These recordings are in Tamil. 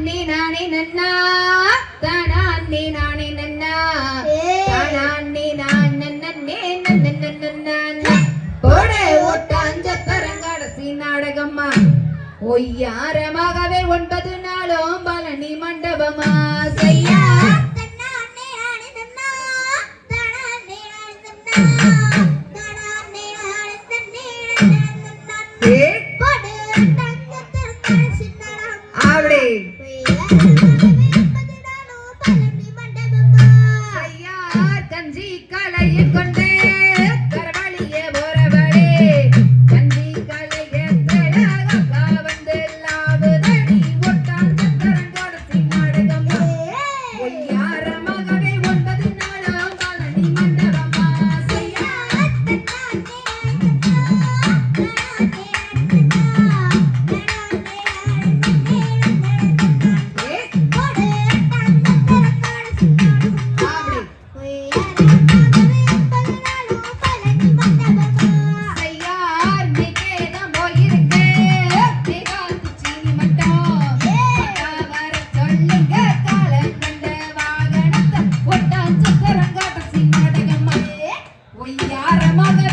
தானான்னே நானே நன்னா. தானான்னே நானே நன்னா. தானான்னே நான் நன்னே நன்னே போடே ஒட்டாஞ்ச தரங்கடசி நாடகம்மா. ஒய்யாரமாகவே ஒன்பது நாளும் பழனி மண்டபமா. செய்யா うンブン。மகர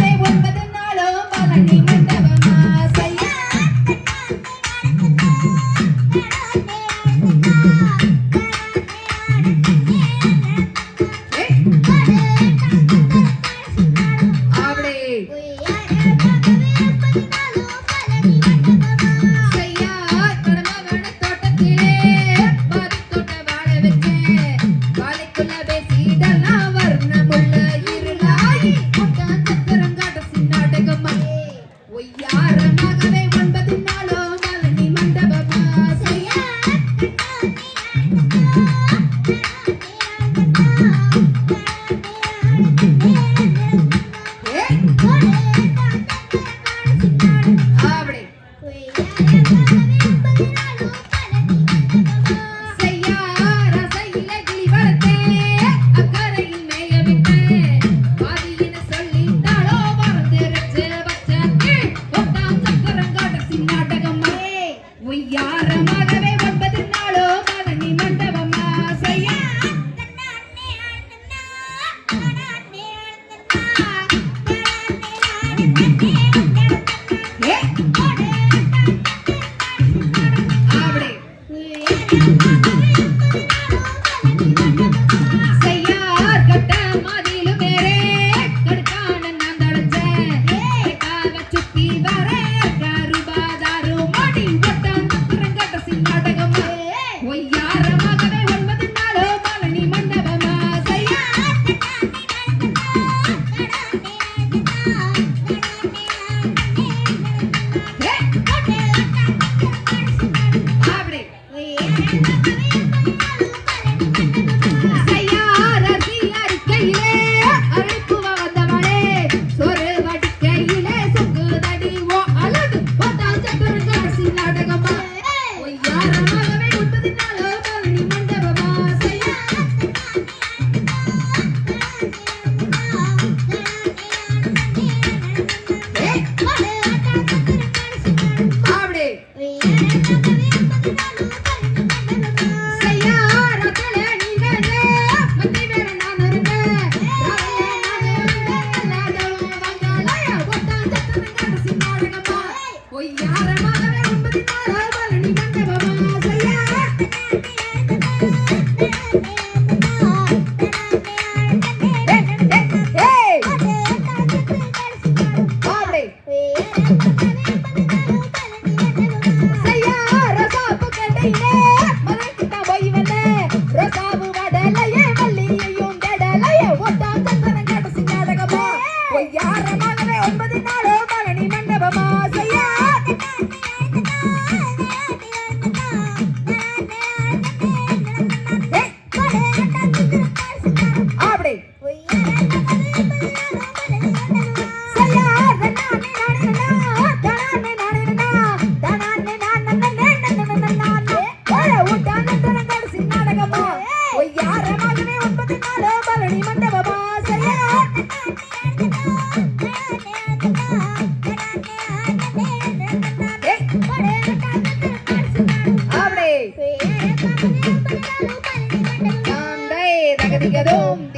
Avec தாந்தை தகதிகதோம் திக